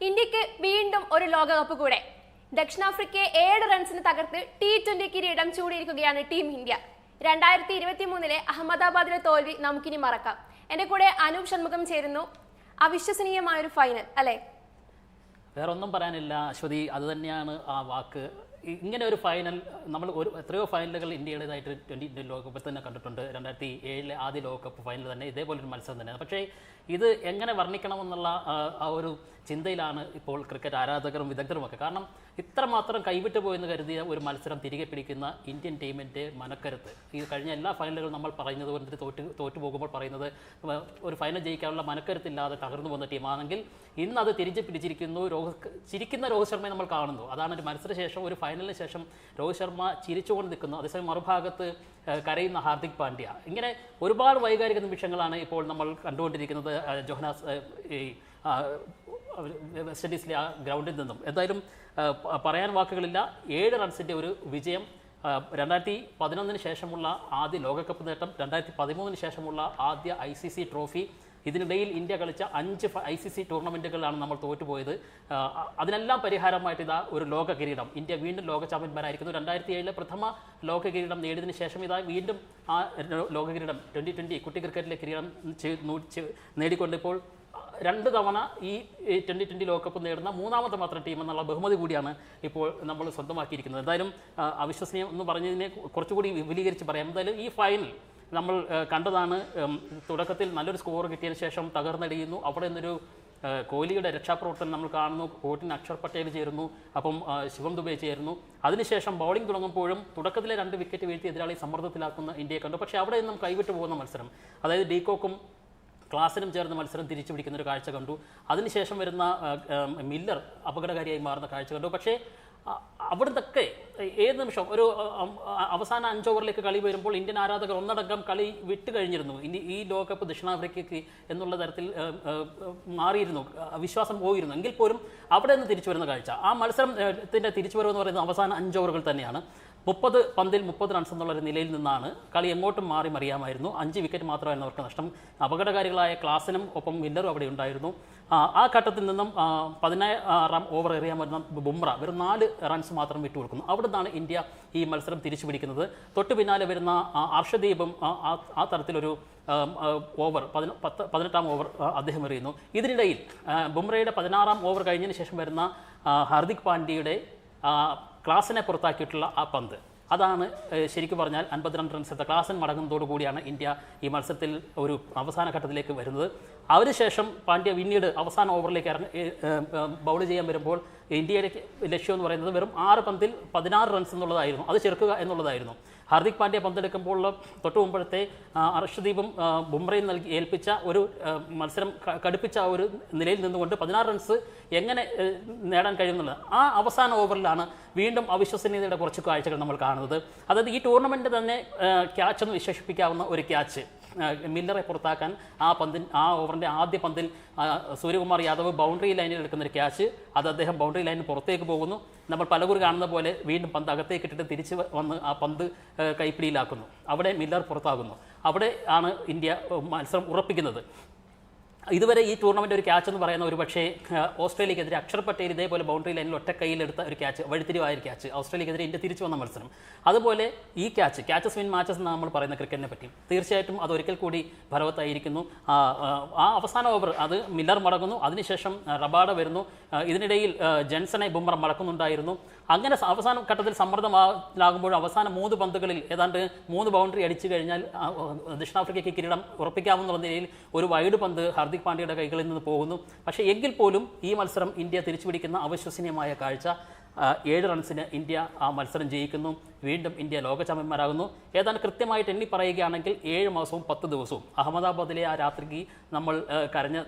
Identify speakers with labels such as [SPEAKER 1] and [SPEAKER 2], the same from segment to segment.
[SPEAKER 1] ഇന്ത്യയ്ക്ക് വീണ്ടും ഒരു ലോകകപ്പ് കൂടെ. ദക്ഷിണാഫ്രിക്കയെ ഏഴ് റൺസിന് തകർത്ത് ടി ട്വന്റി കിരീടം ചൂടിയിരിക്കുകയാണ് ടീം ഇന്ത്യ രണ്ടായിരത്തി ഇരുപത്തി മൂന്നിലെ അഹമ്മദാബാദിലെ തോൽവി നമുക്കിനി മറക്കാം. എന്റെ കൂടെ അനൂപ് ഷൺമുഖം ചേരുന്നു. അവിശ്വസനീയമായ ഒരു ഫൈനൽ അല്ലെ?
[SPEAKER 2] വേറൊന്നും പറയാനില്ല അശ്വതി. അത് തന്നെയാണ് ആ വാക്ക്. ഇങ്ങനെ ഒരു ഫൈനൽ നമ്മൾ ഒരു എത്രയോ ഫൈനലുകൾ ഇന്ത്യയുടേതായിട്ട് ട്വന്റി ട്വന്റി ലോകകപ്പിൽ തന്നെ കണ്ടിട്ടുണ്ട്. രണ്ടായിരത്തി ഏഴിലെ ആദ്യ ലോകകപ്പ് ഫൈനൽ തന്നെ ഇതേപോലൊരു മത്സരം തന്നെയാണ്. പക്ഷേ ഇത് എങ്ങനെ വർണിക്കണമെന്നുള്ള ആ, ആ ഒരു ചിന്തയിലാണ് ഇപ്പോൾ ക്രിക്കറ്റ് ആരാധകരും വിദഗ്ധരുമൊക്കെ. കാരണം ഇത്രമാത്രം കൈവിട്ടു പോയെന്ന് കരുതിയ ഒരു മത്സരം തിരികെ പിടിക്കുന്ന ഇന്ത്യൻ ടീമിന്റെ മനക്കരുത്ത്. ഈ കഴിഞ്ഞ എല്ലാ ഫൈനലുകളും നമ്മൾ പറയുന്നത് കൊണ്ട് തോറ്റ് തോറ്റു പോകുമ്പോൾ പറയുന്നത് ഒരു ഫൈനൽ ജയിക്കാനുള്ള മനക്കരുത്തില്ലാതെ തകർന്നു പോകുന്ന ടീമാണെങ്കിൽ ഇന്ന് അത് തിരിച്ചു പിടിച്ചിരിക്കുന്നു. രോഹിത് ചിരിക്കുന്ന രോഹിത് ശർമ്മയെ നമ്മൾ കാണുന്നു. അതാണ് ഒരു മത്സരശേഷം ഒരു ഫൈനലിന് ശേഷം രോഹിത് ശർമ്മ ചിരിച്ചുകൊണ്ട് നിൽക്കുന്നു. അതേസമയം മറുഭാഗത്ത് കരയുന്ന ഹാർദിക് പാണ്ഡ്യ. ഇങ്ങനെ ഒരുപാട് വൈകാരിക നിമിഷങ്ങളാണ് ഇപ്പോൾ നമ്മൾ കണ്ടുകൊണ്ടിരിക്കുന്നത് ജോഹനാസ് വെസ്റ്റ് ഇൻഡീസിലെ ആ ഗ്രൗണ്ടിൽ നിന്നും. എന്തായാലും പറയാൻ വാക്കുകളില്ല. ഏഴ് റൺസിന്റെ ഒരു വിജയം. രണ്ടായിരത്തി പതിനൊന്നിന് ശേഷമുള്ള ആദ്യ ലോകകപ്പ് നേട്ടം രണ്ടായിരത്തി പതിമൂന്നിന് ശേഷമുള്ള ആദ്യ ഐ സി സി ട്രോഫി. ഇതിനിടയിൽ ഇന്ത്യ കളിച്ച അഞ്ച് ഐ സി സി ടൂർണമെന്റുകളിലാണ് നമ്മൾ തോറ്റുപോയത്. അതിനെല്ലാം പരിഹാരമായിട്ട് ഇതാ ഒരു ലോക കിരീടം ഇന്ത്യ വീണ്ടും ലോക ചാമ്പ്യന്മാരായിരിക്കുന്നു. രണ്ടായിരത്തി ഏഴിലെ പ്രഥമ ലോക കിരീടം നേടിയതിനു ശേഷം ഇതാ വീണ്ടും ആ ലോക കിരീടം ട്വന്റി ട്വന്റി കുട്ടി ക്രിക്കറ്റിലെ കിരീടം ചെ- രണ്ട് തവണ ഈ ട്വന്റി ട്വന്റി ലോകകപ്പ് നേടുന്ന മൂന്നാമത്തെ മാത്രം ടീം എന്നുള്ള ബഹുമതി കൂടിയാണ് ഇപ്പോൾ നമ്മൾ സ്വന്തമാക്കിയിരിക്കുന്നത്. എന്തായാലും അവിശ്വസനീയം എന്ന് പറഞ്ഞതിനെ കുറച്ചുകൂടി വിപുലീകരിച്ച് പറയാം. എന്തായാലും ഈ ഫൈനൽ നമ്മൾ കണ്ടതാണ്. തുടക്കത്തിൽ നല്ലൊരു സ്കോർ കിട്ടിയതിന് ശേഷം തകർന്നടിയുന്നു. അവിടെ നിന്നൊരു കോഹ്ലിയുടെ രക്ഷാപ്രവർത്തനം നമ്മൾ കാണുന്നു. കോട്ടിന് അക്ഷർ പട്ടേൽ ചേരുന്നു. അപ്പം ശിവം ദുബെ ചേരുന്നു. അതിനുശേഷം ബൗളിംഗ് തുടങ്ങുമ്പോഴും തുടക്കത്തിലെ രണ്ട് വിക്കറ്റ് വീഴ്ത്തി എതിരാളി സമ്മർദ്ദത്തിലാക്കുന്ന ഇന്ത്യയെ കണ്ടു. പക്ഷേ അവിടെ നിന്നും കൈവിട്ടു പോകുന്ന മത്സരം. അതായത് ഡീകോക്കും ക്ലാസ്സിനും ചേർന്ന് മത്സരം തിരിച്ചു പിടിക്കുന്ന ഒരു കാഴ്ച കണ്ടു. അതിനുശേഷം വരുന്ന മില്ലർ അപകടകാരിയായി മാറുന്ന കാഴ്ച കണ്ടു. പക്ഷേ അവിടുന്നൊക്കെ ഏത് നിമിഷം? ഒരു അവസാന അഞ്ച് ഓവറിലേക്ക് കളി വരുമ്പോൾ ഇന്ത്യൻ ആരാധകർ ഒന്നടങ്കം കളി വിട്ട് കഴിഞ്ഞിരുന്നു. ഇനി ഈ ലോകകപ്പ് ദക്ഷിണാഫ്രിക്കയ്ക്ക് എന്നുള്ള തരത്തിൽ മാറിയിരുന്നു. വിശ്വാസം പോയിരുന്നു. എങ്കിൽ പോലും അവിടെ നിന്ന് തിരിച്ചു വരുന്ന കാഴ്ച. ആ മത്സരത്തിന്റെ തിരിച്ചു വരവെന്ന് പറയുന്നത് അവസാന അഞ്ച് ഓവറുകൾ തന്നെയാണ്. മുപ്പത് പന്തിൽ മുപ്പത് റൺസ് എന്നുള്ള ഒരു നിലയിൽ നിന്നാണ് കളി എങ്ങോട്ടും മാറി മറിയാമായിരുന്നു. അഞ്ച് വിക്കറ്റ് മാത്രമായിരുന്നു അവർക്ക് നഷ്ടം. അപകടകാരികളായ ക്ലാസിനും ഒപ്പം വില്ലറും അവിടെ ഉണ്ടായിരുന്നു. ആ, ഘട്ടത്തിൽ നിന്നും പതിനായിരം ഓവർ എറിയാൻ വരുന്ന ബുംറ വെറും നാല് റൺസ് മാത്രം വിട്ടുകൊടുക്കുന്നു അവിടെ നിന്നാണ് ഇന്ത്യ ഈ മത്സരം തിരിച്ചു പിടിക്കുന്നത്. തൊട്ടു പിന്നാലെ വരുന്ന അർഷദീപും ആ, തരത്തിലൊരു ഓവർ പതിന പത്ത് പതിനെട്ടാം ഓവർ അദ്ദേഹം എറിയുന്നു. ഇതിനിടയിൽ ബുംറയുടെ പതിനാറാം ഓവർ കഴിഞ്ഞതിന് ശേഷം വരുന്ന ഹർദിക് പാണ്ഡ്യയുടെ ക്ലാസിനെ പുറത്താക്കിയിട്ടുള്ള ആ പന്ത്. അതാണ് ശരിക്കും പറഞ്ഞാൽ അൻപത്തിരണ്ട് റൺസ് എടുത്ത ക്ലാസൻ മടങ്ങുന്നതോടുകൂടിയാണ് ഇന്ത്യ ഈ മത്സരത്തിൽ ഒരു അവസാന ഘട്ടത്തിലേക്ക് വരുന്നത്. അതിനുശേഷം പാണ്ഡ്യ പിന്നീട് അവസാന ഓവറിലേക്ക് ഇറങ്ങി ബൗൾ ചെയ്യാൻ വരുമ്പോൾ ഇന്ത്യയുടെ ലക്ഷ്യം എന്ന് പറയുന്നത് വെറും ആറ് പന്തിൽ പതിനാറ് റൺസ് എന്നുള്ളതായിരുന്നു. അത് ചെറുക്കുക എന്നുള്ളതായിരുന്നു. ഹാർദിക് പാണ്ഡ്യ പന്തെടുക്കുമ്പോൾ തൊട്ടു മുമ്പഴത്തെ അർഷദീപും ബുംറയും നൽകി ഏൽപ്പിച്ച ഒരു മത്സരം കടുപ്പിച്ച ഒരു നിലയിൽ നിന്നുകൊണ്ട് പതിനാറ് റൺസ് എങ്ങനെ നേടാൻ കഴിയുന്നുള്ളത് ആ അവസാന ഓവറിലാണ് വീണ്ടും അവിശ്വസനീയതയുടെ കുറച്ച് കാഴ്ചകൾ നമ്മൾ കാണുന്നത്. അതായത് ഈ ടൂർണമെന്റ് തന്നെ ക്യാച്ച് എന്ന് വിശേഷിപ്പിക്കാവുന്ന ഒരു ക്യാച്ച് മില്ലറെ പുറത്താക്കാൻ ആ പന്തിൽ ആ ഓവറിന്റെ ആദ്യ പന്തിൽ സൂര്യകുമാർ യാദവ് ബൗണ്ടറി ലൈനിൽ എടുക്കുന്ന ഒരു ക്യാച്ച്. അത് അദ്ദേഹം ബൗണ്ടറി ലൈനിന് പുറത്തേക്ക് പോകുന്നു. നമ്മൾ പലകുറി കാണുന്ന പോലെ വീണ്ടും പന്ത് അകത്തേക്ക് ഇട്ടിട്ട് തിരിച്ച് വന്ന് ആ പന്ത് കൈപ്പിടിയിലാക്കുന്നു. അവിടെ മില്ലർ പുറത്താകുന്നു. അവിടെ ആണ് ഇന്ത്യ മത്സരം ഉറപ്പിക്കുന്നത്. ഇതുവരെ ഈ ടൂർണമെന്റ് ഒരു ക്യാച്ച് എന്ന് പറയുന്ന ഒരു പക്ഷേ ഓസ്ട്രേലിയക്കെതിരെ അക്ഷർ പട്ടേൽ ഇതേപോലെ ബൗണ്ടറി ലൈനിൽ ഒറ്റ കയ്യിലെടുത്ത ഒരു ക്യാച്ച് വഴിത്തിരിവായ ഒരു ക്യാച്ച് ഓസ്ട്രേലിയക്കെതിരെ ഇന്ത്യ തിരിച്ചു വന്ന മത്സരം. അതുപോലെ ഈ ക്യാച്ച് ക്യാച്ചസ് വിൻ മാച്ചസ് എന്ന് നമ്മൾ പറയുന്ന ക്രിക്കറ്റിനെ പറ്റി തീർച്ചയായിട്ടും അത് ഒരിക്കൽ കൂടി ഫലവത്തായിരിക്കുന്നു. ആ, അവസാന ഓവർ അത് മില്ലർ മടങ്ങുന്നു. അതിനുശേഷം റബാഡ വരുന്നു. ഇതിനിടയിൽ ജെൻസനെ ബുംറ മടക്കുന്നുണ്ടായിരുന്നു. അങ്ങനെ അവസാന ഘട്ടത്തിൽ സമ്മർദ്ദമാകുമ്പോൾ അവസാന മൂന്ന് പന്തുകളിൽ ഏതാണ്ട് മൂന്ന് ബൗണ്ടറി അടിച്ചു കഴിഞ്ഞാൽ ദക്ഷിണാഫ്രിക്കയ്ക്ക് കിരീടം ഉറപ്പിക്കാവുന്ന നിലയിൽ ഒരു വൈഡ് പന്ത് ഹാർദിക് പാണ്ഡ്യയുടെ കൈകളിൽ നിന്ന് പോകുന്നു. പക്ഷേ എങ്കിൽ പോലും ഈ മത്സരം ഇന്ത്യ തിരിച്ചുപിടിക്കുന്ന അവിശ്വസനീയമായ കാഴ്ച ഏഴ് റൺസിന് ഇന്ത്യ ആ മത്സരം ജയിക്കുന്നു. വീണ്ടും ഇന്ത്യ ലോക ചാമ്പ്യന്മാരാകുന്നു. ഏതാണ്ട് കൃത്യമായിട്ട് എണ്ണി പറയുകയാണെങ്കിൽ ഏഴ് മാസവും പത്ത് ദിവസവും. അഹമ്മദാബാദിലെ ആ രാത്രിക്ക് നമ്മൾ കരഞ്ഞ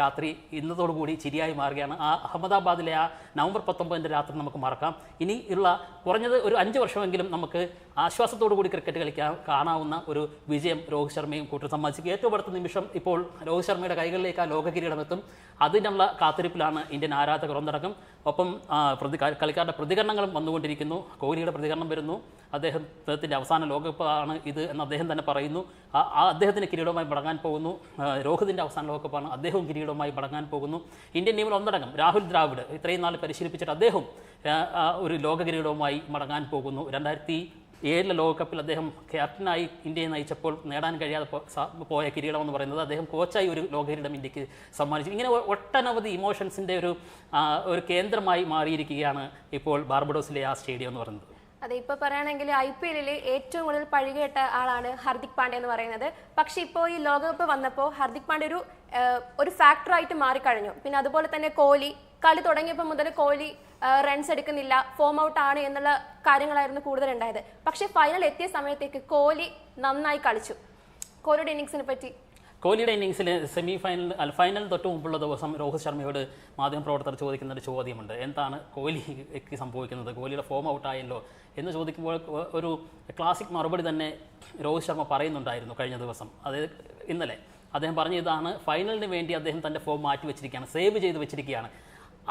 [SPEAKER 2] രാത്രി ഇന്നതോടുകൂടി ചിരിയായി മാറുകയാണ്. ആ അഹമ്മദാബാദിലെ ആ നവംബർ പത്തൊമ്പതിന്റെ രാത്രി നമുക്ക് മറക്കാം. ഇനി ഉള്ള കുറഞ്ഞത് ഒരു അഞ്ച് വർഷമെങ്കിലും നമുക്ക് ആശ്വാസത്തോടു കൂടി ക്രിക്കറ്റ് കളിക്കാൻ കാണാവുന്ന ഒരു വിജയം രോഹിത് ശർമ്മയും കൂട്ടർ സമ്മാനിച്ചു ഏറ്റവും അടുത്ത നിമിഷം ഇപ്പോൾ രോഹിത് ശർമ്മയുടെ കൈകളിലേക്ക് ആ ലോക കിരീടം എത്തും അതിനുള്ള കാത്തിരിപ്പിലാണ് ഇന്ത്യൻ ആരാധകർ ഒന്നടക്കം ഒപ്പം പ്രതി കളിക്കാരുടെ പ്രതികരണങ്ങളും വന്നുകൊണ്ടിരിക്കുന്നു. കോഹ്ലിയുടെ പ്രതികരണം വരുന്നു. തുടരുന്നു അദ്ദേഹത്തിന്റെ അവസാന ലോകകപ്പാണ് ഇത് എന്ന് അദ്ദേഹം തന്നെ പറയുന്നു. ആ അദ്ദേഹത്തിന് കിരീടവുമായി മടങ്ങാൻ പോകുന്നു. രോഹിതിന്റെ അവസാന ലോകകപ്പാണ് അദ്ദേഹവും കിരീടവുമായി മടങ്ങാൻ പോകുന്നു. ഇന്ത്യൻ ടീമിൽ ഒന്നടങ്കം രാഹുൽ ദ്രാവിഡ് ഇത്രയും നാൾ പരിശീലിപ്പിച്ചിട്ട് അദ്ദേഹം ഒരു ലോക കിരീടവുമായി മടങ്ങാൻ പോകുന്നു. രണ്ടായിരത്തി ഏഴിലെ ലോകകപ്പിൽ അദ്ദേഹം ക്യാപ്റ്റനായി ഇന്ത്യയെ നയിച്ചപ്പോൾ നേടാൻ കഴിയാതെ പോയ കിരീടം എന്ന് പറയുന്നത് അദ്ദേഹം കോച്ചായി ഒരു ലോക കിരീടം ഇന്ത്യയ്ക്ക് സമ്മാനിച്ചു. ഇങ്ങനെ ഒട്ടനവധി ഇമോഷൻസിന്റെ ഒരു ഒരു കേന്ദ്രമായി മാറിയിരിക്കുകയാണ് ഇപ്പോൾ ബാർബഡോസിലെ ആ സ്റ്റേഡിയം എന്ന് പറയുന്നത്.
[SPEAKER 1] അതെ ഇപ്പൊ പറയുകയാണെങ്കിൽ ഐ പി എല്ലിൽ ഏറ്റവും കൂടുതൽ പഴികേട്ട ആളാണ് ഹർദിക് പാണ്ഡ്യ എന്ന് പറയുന്നത്. പക്ഷെ ഇപ്പോൾ ഈ ലോകകപ്പ് വന്നപ്പോൾ ഹർദിക് പാണ്ഡ്യ ഒരു ഒരു ഫാക്ടറായിട്ട് മാറിക്കഴിഞ്ഞു. പിന്നെ അതുപോലെ തന്നെ കോഹ്ലി കളി തുടങ്ങിയപ്പോൾ മുതൽ കോഹ്ലി റൺസ് എടുക്കുന്നില്ല ഫോം ഔട്ട് ആണ് എന്നുള്ള കാര്യങ്ങളായിരുന്നു കൂടുതൽ ഉണ്ടായത് പക്ഷെ ഫൈനൽ എത്തിയ സമയത്തേക്ക് കോഹ്ലി നന്നായി കളിച്ചു. കോഹ്ലിയുടെ ഇന്നിങ്സിനെ പറ്റി
[SPEAKER 2] കോഹ്ലിയുടെ ഇന്നിങ്സിൽ സെമി ഫൈനൽ അല്ല ഫൈനൽ തൊട്ട് മുമ്പുള്ള ദിവസം രോഹിത് ശർമ്മയോട് മാധ്യമപ്രവർത്തകർ ചോദിക്കുന്ന ഒരു ചോദ്യമുണ്ട്. എന്താണ് കോഹ്ലിക്ക് സംഭവിക്കുന്നത്? കോഹ്ലിയുടെ ഫോം ഔട്ട് ആയല്ലോ എന്ന് ചോദിക്കുമ്പോൾ ഒരു ക്ലാസിക് മറുപടി തന്നെ രോഹിത് ശർമ്മ പറയുന്നുണ്ടായിരുന്നു കഴിഞ്ഞ ദിവസം. അതായത് ഇന്നലെ. അദ്ദേഹം പറഞ്ഞ ഇതാണ് ഫൈനലിന് വേണ്ടി അദ്ദേഹം തന്റെ ഫോം മാറ്റി വെച്ചിരിക്കുകയാണ് സേവ് ചെയ്ത് വെച്ചിരിക്കുകയാണ്.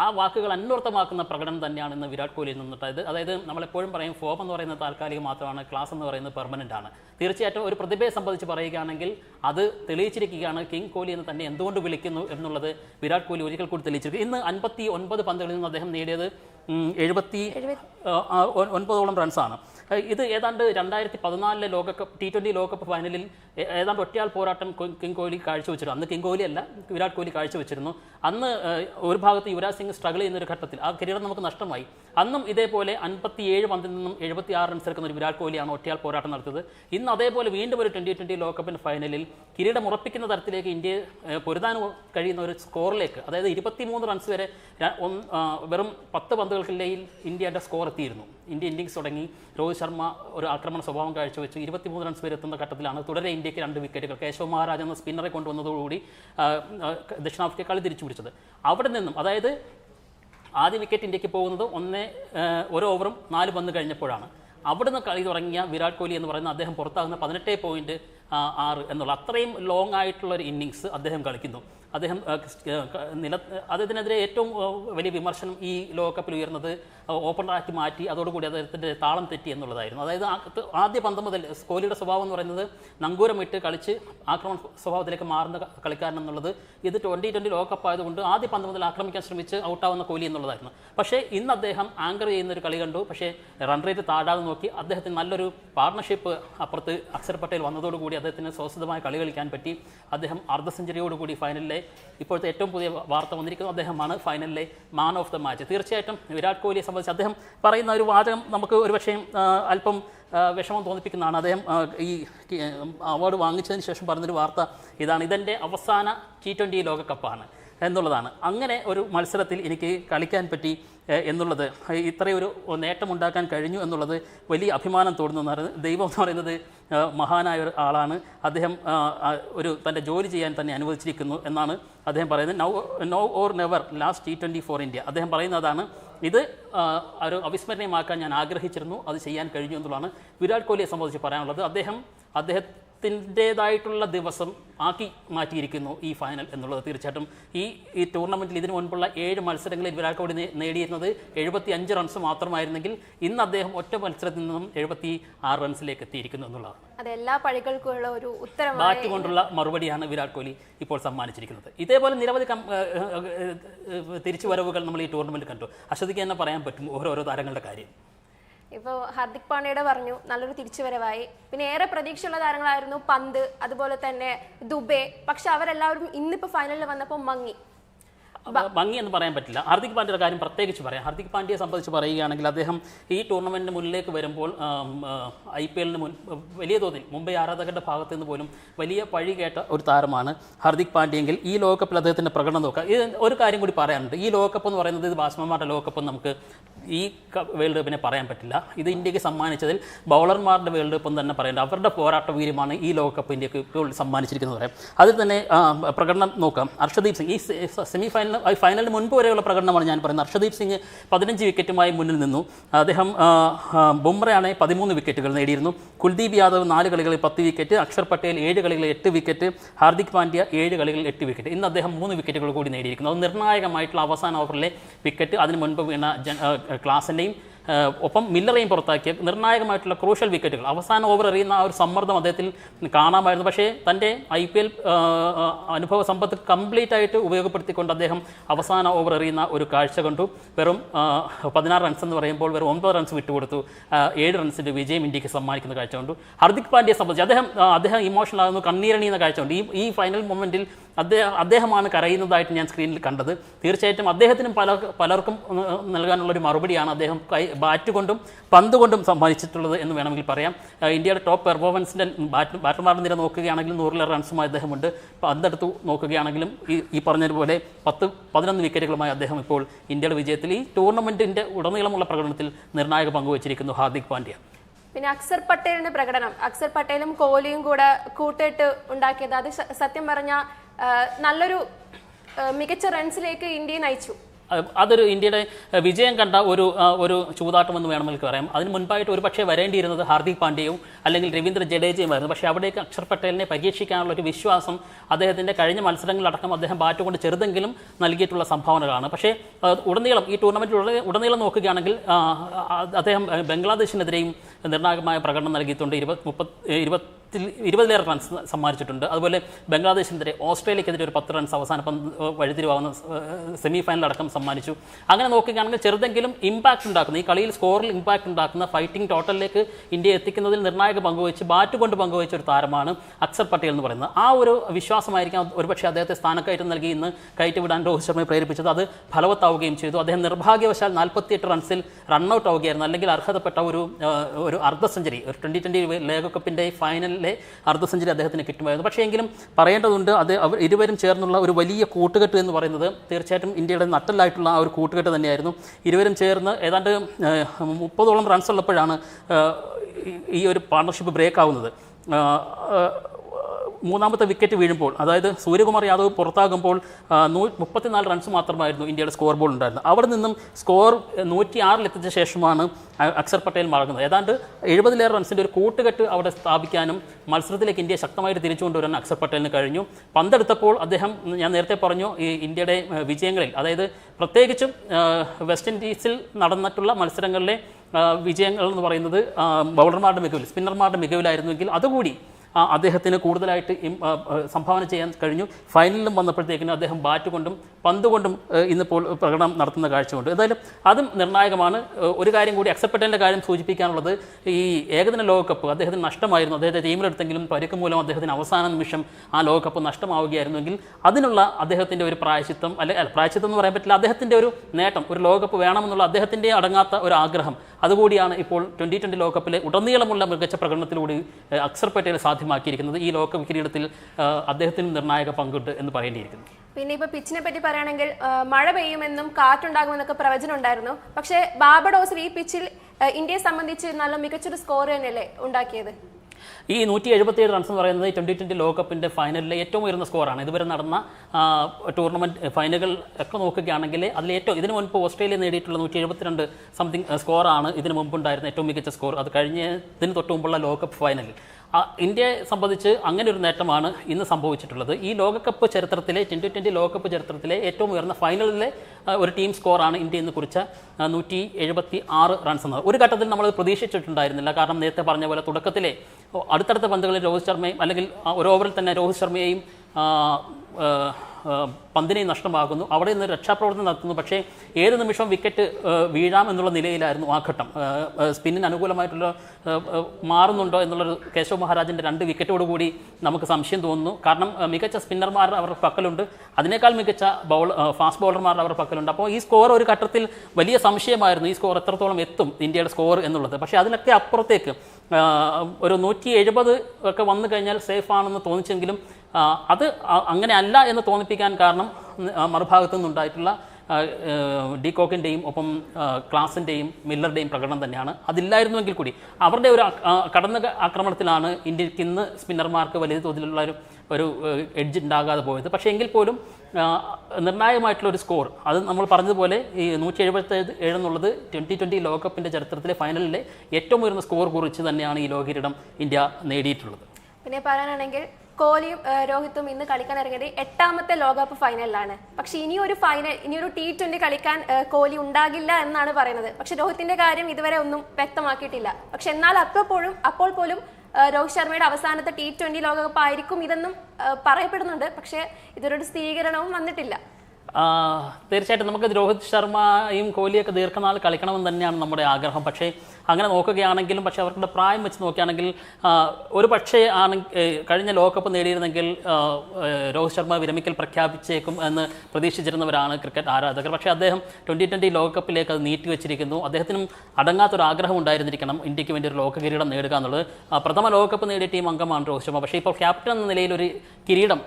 [SPEAKER 2] ആ വാക്കുകൾ അന്വർത്ഥമാക്കുന്ന പ്രകടനം തന്നെയാണ് ഇന്ന് വിരാട് കോഹ്ലിയിൽ നിന്നിട്ടത്. അതായത് നമ്മളെപ്പോഴും പറയും ഫോം എന്ന് പറയുന്നത് താൽക്കാലികം മാത്രമാണ് ക്ലാസ് എന്ന് പറയുന്നത് പെർമനന്റ് ആണ്. തീർച്ചയായിട്ടും ഒരു പ്രതിഭയെ സംബന്ധിച്ച് പറയുകയാണെങ്കിൽ അത് തെളിയിച്ചിരിക്കുകയാണ് കിങ് കോഹ്ലി എന്ന് തന്നെ എന്തുകൊണ്ട് വിളിക്കുന്നു എന്നുള്ളത് വിരാട് കോഹ്ലി ഒരിക്കൽ കൂടി തെളിയിച്ചിരിക്കും. ഇന്ന് അൻപത്തി ഒൻപത് പന്തുകളിൽ നിന്ന് അദ്ദേഹം നേടിയത് എഴുപത്തി ഒൻപതോളം റൺസാണ് ഇത് ഏതാണ്ട് രണ്ടായിരത്തി പതിനാലിലെ ലോകകപ്പ് ടി ട്വന്റി ലോകകപ്പ് ഫൈനലിൽ ഏതാണ്ട് ഒറ്റയാൾ പോരാട്ടം കിങ് കോഹ്ലി കാഴ്ചവെച്ചിരുന്നു. അന്ന് കിങ് കോഹ്ലി അല്ല വിരാട് കോഹ്ലി കാഴ്ചവെച്ചിരുന്നു. അന്ന് ഒരു ഭാഗത്ത് യുവരാജ് സിംഗ് സ്ട്രഗിൾ ചെയ്യുന്ന ഒരു ഘട്ടത്തിൽ ആ കിരീടം നമുക്ക് നഷ്ടമായി. അന്നും ഇതേപോലെ അൻപത്തിയേഴ് പന്തിൽ നിന്നും എഴുപത്തി ആറ് റൺസ് എടുക്കുന്ന ഒരു വിരാട് കോഹ്ലിയാണ് ഒറ്റയാൾ പോരാട്ടം നടത്തിയത്. ഇന്ന് അതേപോലെ വീണ്ടും ഒരു ട്വന്റി ട്വന്റി ലോകകപ്പിന്റെ ഫൈനലിൽ കിരീടം ഉറപ്പിക്കുന്ന തരത്തിലേക്ക് ഇന്ത്യ പൊരുതാൻ കഴിയുന്ന ഒരു സ്കോറിലേക്ക് അതായത് ഇരുപത്തിമൂന്ന് റൺസ് വരെ വെറും പത്ത് പന്തുകൾക്കിടയിൽ ഇന്ത്യയുടെ സ്കോർ എത്തിയിരുന്നു. ഇന്ത്യ ഇന്നിങ്സ് തുടങ്ങി. രോഹിത് ശർമ്മ ഒരു ആക്രമണ സ്വഭാവം കാഴ്ചവെച്ചു. ഇരുപത്തിമൂന്ന് റൺസ് വരെ എത്തുന്ന ഘട്ടത്തിലാണ് തുടരെ ഇന്ത്യയ്ക്ക് രണ്ട് വിക്കറ്റുകൾ കേശവ് മഹാരാജ് എന്ന സ്പിന്നറെ കൊണ്ടുവന്നതോടുകൂടി ദക്ഷിണാഫ്രിക്ക കളി തിരിച്ചു പിടിച്ചത് അവിടെ നിന്നും അതായത് ആദ്യ വിക്കറ്റ് ഇന്ത്യയ്ക്ക് പോകുന്നത് ഒന്ന് ഒരു ഓവറും നാല് പന്ത് കഴിഞ്ഞപ്പോഴാണ്. അവിടുന്ന് കളി തുടങ്ങിയ വിരാട് കോഹ്ലി എന്ന് പറയുന്ന അദ്ദേഹം പുറത്താകുന്ന പതിനെട്ട് പോയിന്റ് ആറ് എന്നുള്ള അത്രയും ലോങ് ആയിട്ടുള്ള ഒരു ഇന്നിങ്സ് അദ്ദേഹം കളിക്കുന്നു. അദ്ദേഹം നില അദ്ദേഹത്തിനെതിരെ ഏറ്റവും വലിയ വിമർശനം ഈ ലോകകപ്പിൽ ഉയർന്നത് ഓപ്പണറാക്കി മാറ്റി അതോടുകൂടി അദ്ദേഹത്തിന്റെ താളം തെറ്റി എന്നുള്ളതായിരുന്നു. അതായത് ആദ്യ പന്ത് മുതൽ കോഹ്ലിയുടെ സ്വഭാവം എന്ന് പറയുന്നത് നങ്കൂരമിട്ട് കളിച്ച് ആക്രമണ സ്വഭാവത്തിലേക്ക് മാറുന്ന കളിക്കാരൻ എന്നുള്ളത് ഇത് ട്വന്റി ട്വന്റി ലോകകപ്പ് ആയതുകൊണ്ട് ആദ്യ പന്ത് മുതൽ ആക്രമിക്കാൻ ശ്രമിച്ച് ഔട്ടാവുന്ന കോഹ്ലി എന്നുള്ളതായിരുന്നു. പക്ഷേ ഇന്ന് അദ്ദേഹം ആങ്കർ ചെയ്യുന്ന ഒരു കളി കണ്ടു. പക്ഷേ റൺ റേറ്റ് താഴാതെ നോക്കി അദ്ദേഹത്തിന് നല്ലൊരു പാർട്ണർഷിപ്പ് അപ്പുറത്ത് അക്ഷർ പട്ടേൽ വന്നതോടുകൂടി അദ്ദേഹത്തിന് സ്വസ്ഥതമായ കളി കളിക്കാൻ പറ്റി. അദ്ദേഹം അർദ്ധ സെഞ്ചുറിയോടുകൂടി ഫൈനലിലെ ഇപ്പോഴത്തെ ഏറ്റവും പുതിയ വാർത്ത വന്നിരിക്കുന്നു അദ്ദേഹമാണ് ഫൈനലിലെ മാൻ ഓഫ് ദ മാച്ച് തീർച്ചയായിട്ടും വിരാട് കോഹ്ലിയെ സംബന്ധിച്ച് അദ്ദേഹം പറയുന്ന ഒരു വാചകം നമുക്ക് ഒരുപക്ഷേ അല്പം വിഷമം തോന്നിപ്പിക്കുന്നതാണ്. അദ്ദേഹം ഈ, അവാർഡ് വാങ്ങിച്ചതിന് ശേഷം പറഞ്ഞൊരു വാർത്ത ഇതാണ്. ഇതെന്റെ അവസാന ടി ട്വന്റി ലോകകപ്പാണ്. എന്നുള്ളതാണ്. അങ്ങനെ ഒരു മത്സരത്തിൽ എനിക്ക് കളിക്കാൻ പറ്റി എന്നുള്ളത് ഇത്രയൊരു നേട്ടമുണ്ടാക്കാൻ കഴിഞ്ഞു എന്നുള്ളത് വലിയ അഭിമാനം തോന്നുന്നു. ദൈവം എന്ന് പറയുന്നത് മഹാനായ ഒരു ആളാണ്. അദ്ദേഹം ഒരു തന്റെ ജോലി ചെയ്യാൻ തന്നെ അനുവദിച്ചിരിക്കുന്നു എന്നാണ് അദ്ദേഹം പറയുന്നത്. Now no or never last T twenty for India. അദ്ദേഹം പറയുന്നതാണ് ഇത് ഒരു അവിസ്മരണീയമാക്കാൻ ഞാൻ ആഗ്രഹിച്ചിരുന്നു അത് ചെയ്യാൻ കഴിഞ്ഞു എന്നുള്ളതാണ്. വിരാട് കോഹ്ലിയെ സംബന്ധിച്ച് പറയാനുള്ളത് അദ്ദേഹം അദ്ദേഹം അദ്ദേഹത്തിന്റെതായിട്ടുള്ള ദിവസം ആക്കി മാറ്റിയിരിക്കുന്നു ഈ ഫൈനൽ എന്നുള്ളത്. തീർച്ചയായിട്ടും ഈ ഈ ടൂർണമെന്റിൽ ഇതിനു മുൻപുള്ള ഏഴ് മത്സരങ്ങളിൽ വിരാട് കോഹ്ലി നേടിയിരുന്നത് എഴുപത്തി അഞ്ച് റൺസ് മാത്രമായിരുന്നെങ്കിൽ ഇന്ന് അദ്ദേഹം ഒറ്റ മത്സരത്തിൽ നിന്നും എഴുപത്തി ആറ് റൺസിലേക്ക് എത്തിയിരിക്കുന്നു എന്നുള്ളതാണ്.
[SPEAKER 1] അത് എല്ലാ പഴികൾക്കുമുള്ള ഒരു ഉത്തരമായി
[SPEAKER 2] ബാറ്റ് കൊണ്ടുള്ള മറുപടിയാണ് വിരാട് കോഹ്ലി ഇപ്പോൾ സമ്മാനിച്ചിരിക്കുന്നത്. ഇതേപോലെ നിരവധി തിരിച്ചുവരവുകൾ നമ്മൾ ഈ ടൂർണമെന്റ് കണ്ടു. അശ്വതിക്ക് തന്നെ പറയാൻ പറ്റും ഓരോരോ താരങ്ങളുടെ കാര്യം.
[SPEAKER 1] ഇപ്പോൾ ഹാർദിക് പാണ്ഡ്യയുടെ പറഞ്ഞു നല്ലൊരു തിരിച്ചുവരവായി. പിന്നെ ഏറെ പ്രതീക്ഷയുള്ള താരങ്ങളായിരുന്നു പന്ത് അതുപോലെ തന്നെ ദുബെ. പക്ഷെ അവരെല്ലാവരും ഇന്നിപ്പോ ഫൈനലിൽ വന്നപ്പോൾ മങ്ങി.
[SPEAKER 2] ഭംഗി എന്ന് പറയാൻ പറ്റില്ല. ഹാർദിക് പാണ്ഡ്യയുടെ കാര്യം പ്രത്യേകിച്ച് പറയാം. ഹാർദിക് പാണ്ഡ്യയെ സംബന്ധിച്ച് പറയുകയാണെങ്കിൽ അദ്ദേഹം ഈ ടൂർണമെന്റിന് മുന്നിലേക്ക് വരുമ്പോൾ ഐ പി എല്ലിന് മുൻ വലിയ തോതിൽ മുംബൈ ആരാധകരുടെ ഭാഗത്ത് നിന്ന് പോലും വലിയ പഴി കേട്ട ഒരു താരമാണ് ഹാർദിക് പാണ്ഡ്യെങ്കിൽ ഈ ലോകകപ്പിൽ അദ്ദേഹത്തിന്റെ പ്രകടനം നോക്കാം. ഇത് ഒരു കാര്യം കൂടി പറയാനുണ്ട്. ഈ ലോകകപ്പ് എന്ന് പറയുന്നത് ഇത് ലോകകപ്പ് നമുക്ക് ഈ വേൾഡ് കപ്പിനെ പറയാൻ പറ്റില്ല. ഇത് ഇന്ത്യയ്ക്ക് സമ്മാനിച്ചതിൽ ബൗളർമാരുടെ വേൾഡ് കപ്പ് എന്ന് തന്നെ പറയേണ്ടത് അവരുടെ പോരാട്ട വീര്യമാണ് ഈ ലോകകപ്പ് ഇന്ത്യയ്ക്ക് സമ്മാനിച്ചിരിക്കുന്നത്. പറയാം അതിൽ തന്നെ പ്രകടനം നോക്കാം. അർഷദീപ് സിംഗ് ഈ സെമി ഫൈനൽ ഫൈനലിന് മുൻപ് വരെയുള്ള പ്രകടനമാണ് ഞാൻ പറയുന്നത്. അർഷദീപ് സിംഗ് പതിനഞ്ച് വിക്കറ്റുമായി മുന്നിൽ നിന്നു. അദ്ദേഹം ബുംറയാണ് പതിമൂന്ന് വിക്കറ്റുകൾ നേടിയിരുന്നു. കുൽദീപ് യാദവ് നാല് കളികളിൽ പത്ത് വിക്കറ്റ് അക്ഷർ പട്ടേൽ ഏഴ് കളികളിൽ എട്ട് വിക്കറ്റ് ഹാർദിക് പാണ്ഡ്യ ഏഴ് കളികളിൽ എട്ട് വിക്കറ്റ്. ഇന്ന് അദ്ദേഹം മൂന്ന് വിക്കറ്റുകൾ കൂടി നേടിയിരിക്കുന്നു. അത് നിർണായകമായിട്ടുള്ള അവസാന ഓവറിലെ വിക്കറ്റ്. അതിന് മുൻപ് വീണ ക്ലാസിന്റെയും ഒപ്പം മില്ലറേയും പുറത്താക്കിയ നിർണായകമായിട്ടുള്ള ക്രൂഷ്യൽ വിക്കറ്റുകൾ. അവസാന ഓവർ എറിയുന്ന ആ ഒരു സമ്മർദ്ദം അദ്ദേഹത്തിൽ കാണാമായിരുന്നു. പക്ഷേ തന്റെ ഐ പി എൽ അനുഭവ സമ്പത്ത് കംപ്ലീറ്റ് ആയിട്ട് ഉപയോഗപ്പെടുത്തിക്കൊണ്ട് അദ്ദേഹം അവസാന ഓവർ എറിയുന്ന ഒരു കാഴ്ച കണ്ടു. വെറും പതിനാറ് റൺസ് എന്ന് പറയുമ്പോൾ വെറും ഒൻപത് റൺസ് വിട്ടുകൊടുത്തു. ഏഴ് റൺസിന്റെ വിജയം ഇന്ത്യയ്ക്ക് സമ്മാനിക്കുന്ന കാഴ്ച കണ്ടു. ഹർദിക് പാണ്ഡ്യയെ സംബന്ധിച്ച് അദ്ദേഹം അദ്ദേഹം ഇമോഷണൽ ആകുന്നു. കണ്ണീരണിയുന്ന കാഴ്ച കണ്ടു. ഈ ഈ ഫൈനൽ മൊമെന്റിൽ അദ്ദേഹം അദ്ദേഹമാണ് കരയുന്നതായിട്ട് ഞാൻ സ്ക്രീനിൽ കണ്ടത്. തീർച്ചയായിട്ടും അദ്ദേഹത്തിനും പല പലർക്കും നൽകാനുള്ളൊരു മറുപടിയാണ് അദ്ദേഹം ബാറ്റ് കൊണ്ടും പന്ത് കൊണ്ടും സമ്മാനിച്ചിട്ടുള്ളത് എന്ന് വേണമെങ്കിൽ പറയാം. ഇന്ത്യയുടെ ടോപ്പ് പെർഫോമൻസിന്റെ ബാറ്റ് ബാറ്റർമാരുടെ നിര നോക്കുകയാണെങ്കിൽ നൂറിലേറെ റൺസുമായി അദ്ദേഹമുണ്ട്. പന്തെടുത്തു നോക്കുകയാണെങ്കിലും ഈ ഈ പറഞ്ഞതുപോലെ പത്ത് പതിനൊന്ന് വിക്കറ്റുകളുമായി അദ്ദേഹം ഇപ്പോൾ ഇന്ത്യയുടെ വിജയത്തിൽ ഈ ടൂർണമെന്റിന്റെ ഉടനീളമുള്ള പ്രകടനത്തിൽ നിർണായക പങ്കുവച്ചിരിക്കുന്നു ഹാർദിക് പാണ്ഡ്യ.
[SPEAKER 1] പിന്നെ അക്സർ പട്ടേലിന്റെ പ്രകടനം. അക്സർ പട്ടേലും കോഹ്ലിയും കൂടെ കൂട്ടിട്ട് ഉണ്ടാക്കിയത്. അത് സത്യം പറഞ്ഞ നല്ലൊരു മികച്ച റൺസിലേക്ക് ഇന്ത്യയെ നയിച്ചു.
[SPEAKER 2] അതൊരു ഇന്ത്യയുടെ വിജയം കണ്ട ഒരു ഒരു ചൂതാട്ടമെന്ന് വേണമെങ്കിൽ പറയാം. അതിന് മുൻപായിട്ട് ഒരു പക്ഷേ വരേണ്ടിയിരുന്നത് ഹാർദിക് പാണ്ഡ്യയും അല്ലെങ്കിൽ രവീന്ദ്ര ജഡേജയുമായിരുന്നു പക്ഷേ അവിടേക്ക് അക്ഷർ പട്ടേലിനെ പരീക്ഷിക്കാനുള്ള ഒരു വിശ്വാസം അദ്ദേഹത്തിന്റെ കഴിഞ്ഞ മത്സരങ്ങളിലടക്കം അദ്ദേഹം ബാറ്റ് കൊണ്ട് ചെറുതെങ്കിലും നൽകിയിട്ടുള്ള സംഭാവനകളാണ്. പക്ഷേ ഉടനീളം ഈ ടൂർണമെന്റിൽ ഉടനീളം നോക്കുകയാണെങ്കിൽ അദ്ദേഹം ബംഗ്ലാദേശിനെതിരെയും നിർണായകമായ പ്രകടനം നൽകിയിട്ടുണ്ട്. ഇരുപത് മുപ്പത് ഇരുപത്തിൽ ഇരുപതിലേറെ റൺസ് സമ്മാനിച്ചിട്ടുണ്ട്. അതുപോലെ ബംഗ്ലാദേശിനെതിരെ ഓസ്ട്രേലിയക്കെതിരെ ഒരു പത്ത് റൺസ് അവസാന വഴിതിരിവാകുന്ന സെമി ഫൈനൽ അടക്കം സമ്മാനിച്ചു. അങ്ങനെ നോക്കുകയാണെങ്കിൽ ചെറുതെങ്കിലും ഇമ്പാക്റ്റ് ഉണ്ടാക്കുന്ന ഈ കളിയിൽ സ്കോറിൽ ഇമ്പാക്റ്റ് ഉണ്ടാക്കുന്ന ഫൈറ്റിംഗ് ടോട്ടലിലേക്ക് ഇന്ത്യ എത്തിക്കുന്നതിൽ നിർണായക പങ്കുവച്ച് ബാറ്റ് കൊണ്ട് പങ്കുവച്ച ഒരു താരമാണ് അക്സർ പട്ടേൽ എന്ന് പറയുന്നത്. ആ ഒരു വിശ്വാസമായിരിക്കാം ഒരുപക്ഷെ അദ്ദേഹത്തെ സ്ഥാനക്കയറ്റം നൽകി ഇന്ന് കയറ്റിവിടാൻ രോഹിത് ശർമ്മയെ പ്രേരിപ്പിച്ചത്. അത് ഫലവത്താവുകയും ചെയ്തു. അദ്ദേഹം നിർഭാഗ്യവശാൽ നാൽപ്പത്തിയെട്ട് റൺസിൽ റണ്ണൌട്ട് ആവുകയായിരുന്നു. അല്ലെങ്കിൽ അർഹതപ്പെട്ട ഒരു ഒരു അർദ്ധ സെഞ്ചുറി ഒരു ട്വന്റി ട്വന്റി ലോകകപ്പിന്റെ ഫൈനലിലെ അർദ്ധ സെഞ്ചുറി അദ്ദേഹത്തിന് കിട്ടുമായിരുന്നു. പക്ഷേ എങ്കിലും പറയേണ്ടതുണ്ട് അത് അവർ ഇരുവരും ചേർന്നുള്ള ഒരു വലിയ കൂട്ടുകെട്ട് എന്ന് പറയുന്നത് തീർച്ചയായിട്ടും ഇന്ത്യയുടെ നട്ടലായിട്ടുള്ള ആ ഒരു കൂട്ടുകെട്ട് തന്നെയായിരുന്നു. ഇരുവരും ചേർന്ന് ഏതാണ്ട് മുപ്പതോളം റൺസ് ഉള്ളപ്പോഴാണ് ഈ- ഒരു പാർട്ണർഷിപ്പ് ബ്രേക്ക് ആവുന്നത്. മൂന്നാമത്തെ വിക്കറ്റ് വീഴുമ്പോൾ അതായത് സൂര്യകുമാർ യാദവ് പുറത്താകുമ്പോൾ നൂ മുപ്പത്തിനാല് റൺസ് മാത്രമായിരുന്നു ഇന്ത്യയുടെ സ്കോർ ബോൾ ഉണ്ടായിരുന്നത്. അവിടെ നിന്നും സ്കോർ നൂറ്റി ആറിലെത്തിച്ച ശേഷമാണ് അക്സർ പട്ടേൽ മറങ്ങുന്നത് ഏതാണ്ട് എഴുപതിലേറെ റൺസിന്റെ ഒരു കൂട്ടുകെട്ട് അവിടെ സ്ഥാപിക്കാനും മത്സരത്തിലേക്ക് ഇന്ത്യ ശക്തമായിട്ട് തിരിച്ചുകൊണ്ടുവരാൻ അക്സർ പട്ടേലിന് കഴിഞ്ഞു. പന്തെടുത്തപ്പോൾ അദ്ദേഹം ഞാൻ നേരത്തെ പറഞ്ഞു ഈ ഇന്ത്യയുടെ വിജയങ്ങളിൽ അതായത് പ്രത്യേകിച്ചും വെസ്റ്റ് ഇൻഡീസിൽ നടന്നിട്ടുള്ള മത്സരങ്ങളിലെ വിജയങ്ങൾ എന്ന് പറയുന്നത് ബൗളർമാരുടെ മികവിൽ സ്പിന്നർമാരുടെ മികവിലായിരുന്നുവെങ്കിൽ അതുകൂടി അദ്ദേഹത്തിന് കൂടുതലായിട്ട് സംഭാവന ചെയ്യാൻ കഴിഞ്ഞു. ഫൈനലിലും വന്നപ്പോഴത്തേക്കിനും അദ്ദേഹം ബാറ്റ് കൊണ്ടും പന്ത് കൊണ്ടും ഇന്നിപ്പോൾ പ്രകടനം നടത്തുന്ന കാഴ്ചയുണ്ട്. എന്തായാലും അതും നിർണായകമാണ്. ഒരു കാര്യം കൂടി അക്സെപ്റ്റന്റെ കാര്യം സൂചിപ്പിക്കാനുള്ളത് ഈ ഏകദിന ലോകകപ്പ് അദ്ദേഹത്തിന് നഷ്ടമായിരുന്നു. അദ്ദേഹത്തെ ടീമിലെടുത്തെങ്കിലും പരിക്ക് മൂലം അദ്ദേഹത്തിന് അവസാന നിമിഷം ആ ലോകകപ്പ് നഷ്ടമാവുകയായിരുന്നെങ്കിൽ അതിനുള്ള അദ്ദേഹത്തിന്റെ ഒരു പ്രായശിത്വം അല്ലെ പ്രായശിത്വം എന്ന് പറയാൻ പറ്റില്ല അദ്ദേഹത്തിന്റെ ഒരു നേട്ടം ഒരു ലോകകപ്പ് വേണമെന്നുള്ള അദ്ദേഹത്തിന്റെ അടങ്ങാത്ത ഒരു ആഗ്രഹം അതുകൂടിയാണ് ഇപ്പോൾ ട്വന്റി ട്വന്റി ലോകകപ്പിലെ ഉടനീളമുള്ള മികച്ച പ്രകടനത്തിലൂടെ അക്സർ സാധ്യമാക്കിയിരിക്കുന്നത്. ഈ ലോകകപ്പ് കിരീടത്തിൽ അദ്ദേഹത്തിന് നിർണായക പങ്കുണ്ട് എന്ന് പറയേണ്ടിയിരിക്കുന്നു.
[SPEAKER 1] പിന്നെ ഇപ്പൊ പിച്ചിനെ പറ്റി പറയുകയാണെങ്കിൽ മഴ പെയ്യുമെന്നും കാറ്റുണ്ടാകുമെന്നൊക്കെ പ്രവചനം ഉണ്ടായിരുന്നു. പക്ഷേ ബാബഡോസിൽ ഈ പിച്ചിൽ ഇന്ത്യയെ സംബന്ധിച്ച് നല്ല മികച്ചൊരു സ്കോർ തന്നെയല്ലേ ഉണ്ടാക്കിയത്?
[SPEAKER 2] ഈ നൂറ്റി എഴുപത്തി ഏഴ് റൺസ് എന്ന് പറയുന്നത് ട്വന്റി ട്വന്റി ലോകകപ്പിന്റെ ഫൈനലിലെ ഏറ്റവും ഉയർന്ന സ്കോറാണ് ഇതുവരെ നടന്ന ടൂർണമെന്റ് ഫൈനലുകൾ ഒക്കെ നോക്കുകയാണെങ്കിൽ അതിൽ ഏറ്റവും ഇതിനു മുൻപ് ഓസ്ട്രേലിയ നേടിയിട്ടുള്ള നൂറ്റി എഴുപത്തിരണ്ട് സംതിങ് സ്കോറാണ് ഇതിനു മുമ്പ് ഉണ്ടായിരുന്ന ഏറ്റവും മികച്ച സ്കോർ അത് കഴിഞ്ഞതിന് തൊട്ട് മുമ്പുള്ള ലോകകപ്പ് ഫൈനലിൽ ഇന്ത്യയെ സംബന്ധിച്ച് അങ്ങനെ ഒരു നേട്ടമാണ് ഇന്ന് സംഭവിച്ചിട്ടുള്ളത്. ഈ ലോകകപ്പ് ചരിത്രത്തിലെ ട്വന്റി ട്വന്റി ലോകകപ്പ് ചരിത്രത്തിലെ ഏറ്റവും ഉയർന്ന ഫൈനലിലെ ഒരു ടീം സ്കോറാണ് ഇന്ത്യ ഇന്ന് കുറിച്ച നൂറ്റി എഴുപത്തി ആറ് റൺസ് എന്നത്. ഒരു ഘട്ടത്തിൽ നമ്മൾ പ്രതീക്ഷിച്ചിട്ടുണ്ടായിരുന്നില്ല. കാരണം നേരത്തെ പറഞ്ഞ പോലെ തുടക്കത്തിലെ അടുത്തടുത്ത പന്തുകളിൽ രോഹിത് ശർമ്മയും അല്ലെങ്കിൽ ഒരു ഓവറിൽ തന്നെ രോഹിത് ശർമ്മയെയും പന്തിനെയും നഷ്ടമാകുന്നു. അവിടെ നിന്ന് രക്ഷാപ്രവർത്തനം നടത്തുന്നു പക്ഷേ ഏത് നിമിഷം വിക്കറ്റ് വീഴാം എന്നുള്ള നിലയിലായിരുന്നു ആ ഘട്ടം. സ്പിന്നിന് അനുകൂലമായിട്ടുള്ള മാറുന്നുണ്ടോ എന്നുള്ളൊരു കേശവ് മഹാരാജിന്റെ രണ്ട് വിക്കറ്റോടുകൂടി നമുക്ക് സംശയം തോന്നുന്നു. കാരണം മികച്ച സ്പിന്നർമാർ അവരുടെ പക്കലുണ്ട്. അതിനേക്കാൾ മികച്ച ബൗൾ ഫാസ്റ്റ് ബൗളർമാർ അവരുടെ പക്കലുണ്ട്. അപ്പോൾ ഈ സ്കോർ ഒരു ഘട്ടത്തിൽ വലിയ സംശയമായിരുന്നു. ഈ സ്കോർ എത്രത്തോളം എത്തും ഇന്ത്യയുടെ സ്കോർ എന്നുള്ളത്. പക്ഷേ അതിനൊക്കെ അപ്പുറത്തേക്ക് ഒരു നൂറ്റി എഴുപത് ഒക്കെ വന്നു കഴിഞ്ഞാൽ സേഫ് ആണെന്ന് തോന്നിച്ചെങ്കിലും അത് അങ്ങനെ അല്ല എന്ന് തോന്നിപ്പിക്കാൻ കാരണം മറുഭാഗത്തു നിന്നുണ്ടായിട്ടുള്ള ആ, ഡി കോക്കിന്റെയും ഒപ്പം ക്ലാസിന്റെയും മില്ലറുടെയും പ്രകടനം തന്നെയാണ്. അതില്ലായിരുന്നുവെങ്കിൽ കൂടി അവരുടെ ഒരു കടന്ന ആക്രമണത്തിലാണ് ഇന്ത്യയ്ക്ക് ഇന്ന് സ്പിന്നർമാർക്ക് വലിയ തോതിലുള്ള ഒരു ഒരു എഡ്ജ് ഉണ്ടാകാതെ പോയത്. പക്ഷേ എങ്കിൽ പോലും നിർണായകമായിട്ടുള്ള ഒരു സ്കോർ അത് നമ്മൾ പറഞ്ഞതുപോലെ ഈ നൂറ്റി എഴുപത്തി ഏഴ് എന്നുള്ളത് ട്വന്റി ട്വന്റി ലോകകപ്പിന്റെ ചരിത്രത്തിലെ ഫൈനലിലെ ഏറ്റവും ഉയർന്ന സ്കോർ കുറിച്ച് തന്നെയാണ് ഈ ലോകകിരീടം ഇന്ത്യ നേടിയിട്ടുള്ളത്.
[SPEAKER 1] പിന്നെ പറയാനാണെങ്കിൽ കോഹ്ലിയും രോഹിത്തും ഇന്ന് കളിക്കാൻ ഇറങ്ങിയത് എട്ടാമത്തെ ലോകകപ്പ് ഫൈനലിലാണ് പക്ഷെ ഇനി ഒരു ഫൈനൽ ഇനി ഒരു ടി ട്വന്റി കളിക്കാൻ കോഹ്ലി ഉണ്ടാകില്ല എന്നാണ് പറയുന്നത്. പക്ഷെ രോഹിത്തിന്റെ കാര്യം ഇതുവരെ ഒന്നും വ്യക്തമാക്കിയിട്ടില്ല. പക്ഷെ എന്നാൽ അപ്പോഴും അപ്പോൾ പോലും രോഹിത് ശർമ്മയുടെ അവസാനത്തെ ടി ട്വന്റി ലോകകപ്പ് ആയിരിക്കും ഇതെന്നും പറയപ്പെടുന്നുണ്ട്. പക്ഷെ ഇതൊരു സ്ഥിരീകരണവും വന്നിട്ടില്ല.
[SPEAKER 2] തീർച്ചയായിട്ടും നമുക്ക് രോഹിത് ശർമ്മയും കോഹ്ലിയൊക്കെ ദീർഘനാൾ കളിക്കണമെന്ന് തന്നെയാണ് നമ്മുടെ ആഗ്രഹം. പക്ഷേ അങ്ങനെ നോക്കുകയാണെങ്കിലും പക്ഷേ അവരുടെ പ്രായം വെച്ച് നോക്കുകയാണെങ്കിൽ ഒരു പക്ഷേ ആണ് കഴിഞ്ഞ ലോകകപ്പ് നേടിയിരുന്നെങ്കിൽ രോഹിത് ശർമ്മ വിരമിക്കൽ പ്രഖ്യാപിച്ചേക്കും എന്ന് പ്രതീക്ഷിച്ചിരുന്നവരാണ് ക്രിക്കറ്റ് ആരാധകർ. പക്ഷേ അദ്ദേഹം ട്വന്റി ട്വന്റി ലോകകപ്പിലേക്ക് അത് നീട്ടി വെച്ചിരിക്കുന്നു. അദ്ദേഹത്തിനും അടങ്ങാത്തൊരു ആഗ്രഹം ഉണ്ടായിരുന്നിരിക്കണം ഇന്ത്യയ്ക്ക് വേണ്ടി ഒരു ലോക കിരീടം നേടുക എന്നുള്ളത്. പ്രഥമ ലോകകപ്പ് നേടിയ ടീം അംഗമാണ് രോഹിത് ശർമ്മ. പക്ഷേ ഇപ്പോൾ ക്യാപ്റ്റൻ എന്ന നിലയിൽ ഒരു കിരീടം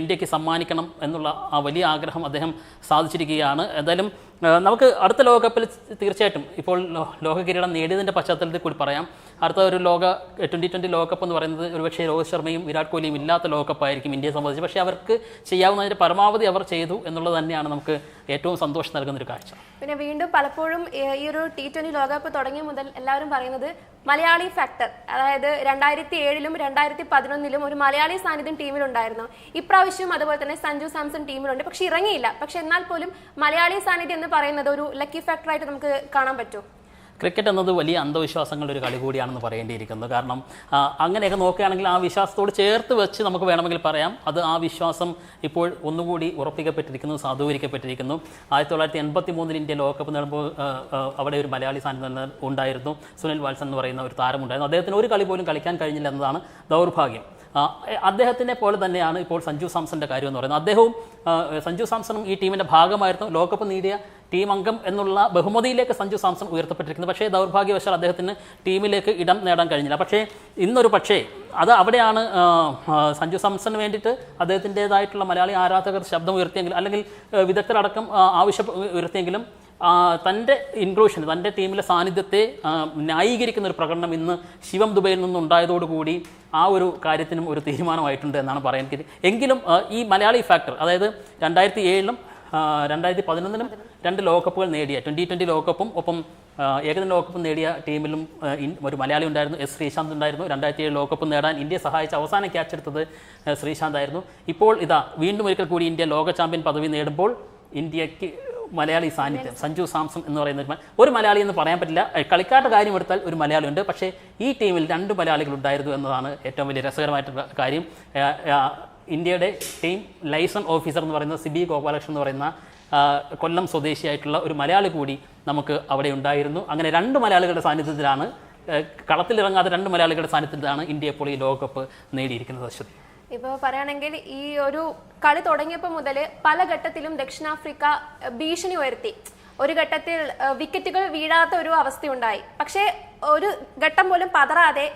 [SPEAKER 2] ഇന്ത്യയ്ക്ക് സമ്മാനിക്കണം എന്നുള്ള ആ വലിയ ആഗ്രഹം അദ്ദേഹം സാധിച്ചിരിക്കുകയാണ്. എന്തായാലും നമുക്ക് അടുത്ത ലോകകപ്പിൽ തീർച്ചയായിട്ടും ഇപ്പോൾ ലോക കിരീടം നേടിയതിന്റെ പശ്ചാത്തലത്തിൽ കൂടി പറയാം. അടുത്ത ഒരു ലോക ട്വന്റി ട്വന്റി ലോകകപ്പ് എന്ന് പറയുന്നത് ഒരുപക്ഷെ രോഹിത് ശർമ്മയും വിരാട് കോഹ്ലിയും ഇല്ലാത്ത ലോകകപ്പായിരിക്കും ഇന്ത്യയെ സംബന്ധിച്ച്. പക്ഷേ അവർക്ക് ചെയ്യാവുന്നതിന്റെ പരമാവധി അവർ ചെയ്തു എന്നുള്ളത് തന്നെയാണ് നമുക്ക് ഏറ്റവും സന്തോഷം നൽകുന്ന ഒരു കാഴ്ച.
[SPEAKER 1] പിന്നെ വീണ്ടും പലപ്പോഴും ഈ- ഒരു ടി ട്വന്റി ലോകകപ്പ് തുടങ്ങിയ മുതൽ എല്ലാവരും പറയുന്നത് മലയാളി ഫാക്ടർ അതായത് രണ്ടായിരത്തി ഏഴിലും രണ്ടായിരത്തി പതിനൊന്നിലും ഒരു മലയാളി സാന്നിധ്യം ടീമിലുണ്ടായിരുന്നു. ഇപ്രാവശ്യം അതുപോലെ തന്നെ സഞ്ജു സാംസൺ ടീമിലുണ്ട്. പക്ഷെ ഇറങ്ങിയില്ല. പക്ഷെ എന്നാൽ പോലും മലയാളി സാന്നിധ്യം എന്ന് പറയുന്നത് ഒരു ലക്കി ഫാക്ടറായിട്ട് നമുക്ക് കാണാൻ പറ്റും.
[SPEAKER 2] ക്രിക്കറ്റ് എന്നത് വലിയ അന്ധവിശ്വാസങ്ങളുടെ ഒരു കളി കൂടിയാണെന്ന് പറയേണ്ടിയിരിക്കുന്നു. കാരണം അങ്ങനെയൊക്കെ നോക്കുകയാണെങ്കിൽ ആ വിശ്വാസത്തോട് ചേർത്ത് വെച്ച് നമുക്ക് വേണമെങ്കിൽ പറയാം. അത് ആ വിശ്വാസം ഇപ്പോൾ ഒന്നുകൂടി ഉറപ്പിക്കപ്പെട്ടിരിക്കുന്നു സാധൂകരിക്കപ്പെട്ടിരിക്കുന്നു. ആയിരത്തി തൊള്ളായിരത്തി എൺപത്തി മൂന്നിൽ ഇന്ത്യ ലോകകപ്പ് നേടുമ്പോൾ അവിടെ ഒരു മലയാളി സാന്നിധ്യം ഉണ്ടായിരുന്നു. സുനിൽ വാത്സൻ എന്ന് പറയുന്ന ഒരു താരമുണ്ടായിരുന്നു. അദ്ദേഹത്തിന് ഒരു കളി പോലും കളിക്കാൻ കഴിഞ്ഞില്ല എന്നതാണ് ദൗർഭാഗ്യം. അദ്ദേഹത്തിനെ പോലെ തന്നെയാണ് ഇപ്പോൾ സഞ്ജു സാംസന്റെ കാര്യം എന്ന് പറയുന്നത്. അദ്ദേഹവും സഞ്ജു സാംസണും ഈ ടീമിന്റെ ഭാഗമായിരുന്നു. ലോകകപ്പ് നേടിയ ടീം അംഗം എന്നുള്ള ബഹുമതിയിലേക്ക് സഞ്ജു സാംസൺ ഉയർത്തപ്പെട്ടിരിക്കുന്നത് പക്ഷേ ദൗർഭാഗ്യവശാൽ അദ്ദേഹത്തിന് ടീമിലേക്ക് ഇടം നേടാൻ കഴിഞ്ഞില്ല പക്ഷേ ഇന്നൊരു പക്ഷേ അത് അവിടെയാണ് സഞ്ജു സാംസണിന് വേണ്ടിയിട്ട് അദ്ദേഹത്തിന്റെതായിട്ടുള്ള മലയാളി ആരാധകർ ശബ്ദം ഉയർത്തിയെങ്കിലും അല്ലെങ്കിൽ വിദഗ്ധരടക്കം ആവശ്യം ഉയർത്തിയെങ്കിലും തന്റെ ഇൻക്ലൂഷൻ തന്റെ ടീമിലെ സാന്നിധ്യത്തെ ന്യായീകരിക്കുന്ന ഒരു പ്രകടനം ഇന്ന് ശിവം ദുബൈയിൽ നിന്നുണ്ടായതോടുകൂടി ആ ഒരു കാര്യത്തിനും ഒരു തീരുമാനമായിട്ടുണ്ട് എന്നാണ് പറയാൻ. എങ്കിലും ഈ മലയാളി ഫാക്ടർ അതായത് രണ്ടായിരത്തി ഏഴിലും രണ്ടായിരത്തി പതിനൊന്നിലും രണ്ട് ലോകകപ്പുകൾ നേടിയ ട്വന്റി ട്വന്റി ലോകകപ്പും ഒപ്പം ഏകദിന ലോകകപ്പും നേടിയ ടീമിലും ഒരു മലയാളി ഉണ്ടായിരുന്നു എസ് ശ്രീശാന്ത് ഉണ്ടായിരുന്നു. രണ്ടായിരത്തി ഏഴ് ലോകകപ്പ് നേടാൻ ഇന്ത്യയെ സഹായിച്ച അവസാനം ക്യാച്ച് എടുത്തത് ശ്രീശാന്ത് ആയിരുന്നു. ഇപ്പോൾ ഇതാ വീണ്ടും ഒരിക്കൽ കൂടി ഇന്ത്യ ലോക ചാമ്പ്യൻ പദവി നേടുമ്പോൾ ഇന്ത്യയ്ക്ക് മലയാളി സാന്നിധ്യം സഞ്ജു സാംസൺ എന്ന് പറയുന്ന ഒരു ഒരു മലയാളി എന്ന് പറയാൻ പറ്റില്ല. കളിക്കാരുടെ കാര്യം എടുത്താൽ ഒരു മലയാളി ഉണ്ട്. പക്ഷേ ഈ ടീമിൽ രണ്ട് മലയാളികൾ ഉണ്ടായിരുന്നു എന്നതാണ് ഏറ്റവും വലിയ രസകരമായിട്ടുള്ള കാര്യം. ഇന്ത്യയുടെ ടീം ലൈസൺ ഓഫീസർ എന്ന് പറയുന്ന സിബി ഗോപാലകൃഷ്ണൻ എന്ന് പറയുന്ന കൊല്ലം സ്വദേശിയായിട്ടുള്ള ഒരു മലയാളി കൂടി നമുക്ക് അവിടെ ഉണ്ടായിരുന്നു. അങ്ങനെ രണ്ട് മലയാളികളുടെ സാന്നിധ്യത്തിലാണ് കളത്തിലിറങ്ങാത്ത രണ്ട് മലയാളികളുടെ സാന്നിധ്യത്തിലാണ് ഇന്ത്യ ഇപ്പോൾ ഈ ലോകകപ്പ് നേടിയിരിക്കുന്നത് അശ്വതി.
[SPEAKER 1] ഇപ്പോൾ പറയുകയാണെങ്കിൽ ഈ ഒരു കളി തുടങ്ങിയപ്പോൾ മുതൽ പല ഘട്ടത്തിലും ദക്ഷിണാഫ്രിക്ക ഭീഷണി ഉയർത്തി. ഒരു ഘട്ടത്തിൽ വിക്കറ്റുകൾ വീഴാത്ത ഒരു അവസ്ഥയുണ്ടായി. പക്ഷേ ഒരു ഘട്ടം പോലും പതറാതെ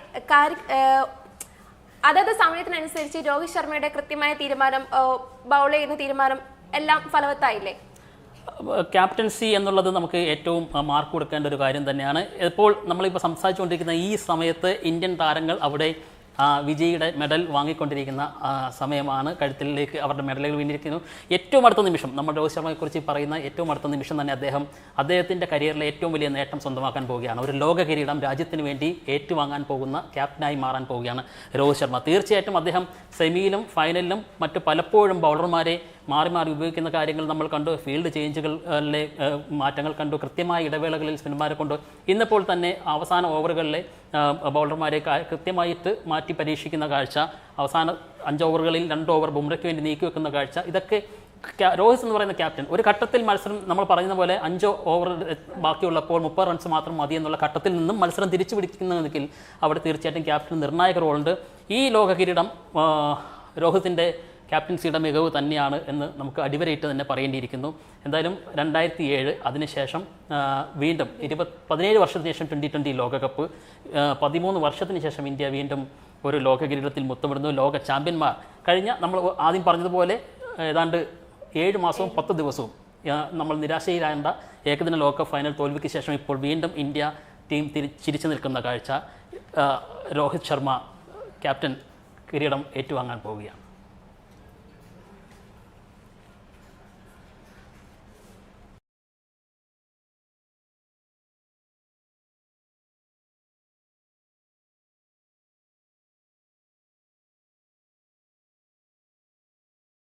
[SPEAKER 1] അതത് സമയത്തിനനുസരിച്ച് രോഹിത് ശർമ്മയുടെ കൃത്യമായ തീരുമാനം ബൗൾ ചെയ്യുന്ന തീരുമാനം എല്ലാം ഫലവത്തായില്ലേ?
[SPEAKER 2] ക്യാപ്റ്റൻസി എന്നുള്ളത് നമുക്ക് ഏറ്റവും മാർക്ക് കൊടുക്കേണ്ട ഒരു കാര്യം തന്നെയാണ്. ഇപ്പോൾ നമ്മളിപ്പോൾ സംസാരിച്ചുകൊണ്ടിരിക്കുന്ന ഈ സമയത്ത് ഇന്ത്യൻ താരങ്ങൾ അവിടെ വിജയിയുടെ മെഡൽ വാങ്ങിക്കൊണ്ടിരിക്കുന്ന സമയമാണ്. കഴുത്തിലേക്ക് അവരുടെ മെഡലുകൾ വീണിരിക്കുന്നു. ഏറ്റവും അടുത്ത നിമിഷം നമ്മൾ രോഹിത് ശർമ്മയെക്കുറിച്ച് പറയുന്ന ഏറ്റവും അടുത്ത നിമിഷം തന്നെ അദ്ദേഹം അദ്ദേഹത്തിന്റെ കരിയറിലെ ഏറ്റവും വലിയ നേട്ടം സ്വന്തമാക്കാൻ പോവുകയാണ്. ഒരു ലോക കിരീടം രാജ്യത്തിന് വേണ്ടി ഏറ്റുവാങ്ങാൻ പോകുന്ന ക്യാപ്റ്റനായി മാറാൻ പോവുകയാണ് രോഹിത് ശർമ്മ. തീർച്ചയായിട്ടും അദ്ദേഹം സെമിയിലും ഫൈനലിലും മറ്റു പലപ്പോഴും ബൗളർമാരെ മാറി മാറി ഉപയോഗിക്കുന്ന കാര്യങ്ങൾ നമ്മൾ കണ്ടു ഫീൽഡ് ചേഞ്ചുകളിലെ മാറ്റങ്ങൾ കണ്ടു കൃത്യമായ ഇടവേളകളിൽ സ്പിന്നർമാരെ കൊണ്ട്. ഇന്നിപ്പോൾ തന്നെ അവസാന ഓവറുകളിലെ ബൗളർമാരെ കൃത്യമായിട്ട് മാറ്റി പരീക്ഷിക്കുന്ന കാഴ്ച അവസാന അഞ്ച് ഓവറുകളിൽ രണ്ട് ഓവർ ബുംറയ്ക്ക് വേണ്ടി നീക്കി വെക്കുന്ന കാഴ്ച ഇതൊക്കെ രോഹിത് എന്ന് പറയുന്ന ക്യാപ്റ്റൻ ഒരു ഘട്ടത്തിൽ മത്സരം നമ്മൾ പറയുന്ന പോലെ അഞ്ചോ ഓവർ ബാക്കിയുള്ളപ്പോൾ മുപ്പത് റൺസ് മാത്രം മതി എന്നുള്ള ഘട്ടത്തിൽ നിന്നും മത്സരം തിരിച്ചു പിടിക്കുന്നതെങ്കിൽ അവിടെ തീർച്ചയായിട്ടും ക്യാപ്റ്റൻ നിർണായക റോളുണ്ട് ഈ ലോക കിരീടം രോഹിത്തിന്റെ ക്യാപ്റ്റൻസിയുടെ മികവ് തന്നെയാണ് എന്ന് നമുക്ക് അടിവരയിട്ട് തന്നെ പറയേണ്ടിയിരിക്കുന്നു. എന്തായാലും രണ്ടായിരത്തി ഏഴ് അതിനുശേഷം വീണ്ടും ഇരുപത് പതിനേഴ് വർഷത്തിന് ശേഷം ട്വന്റി ട്വന്റി ലോകകപ്പ് പതിമൂന്ന് വർഷത്തിന് ശേഷം ഇന്ത്യ വീണ്ടും ഒരു ലോക കിരീടത്തിൽ മുത്തമിടുന്നു. ലോക ചാമ്പ്യന്മാർ. കഴിഞ്ഞ നമ്മൾ ആദ്യം പറഞ്ഞതുപോലെ ഏതാണ്ട് ഏഴ് മാസവും പത്ത് ദിവസവും നമ്മൾ നിരാശയിലാണ്ട ഏകദിന ലോകകപ്പ് ഫൈനൽ തോൽവിക്ക് ശേഷം ഇപ്പോൾ വീണ്ടും ഇന്ത്യ ടീം ചിരിച്ചു നിൽക്കുന്ന കാഴ്ച. രോഹിത് ശർമ്മ ക്യാപ്റ്റൻ കിരീടം ഏറ്റുവാങ്ങാൻ പോവുകയാണ്.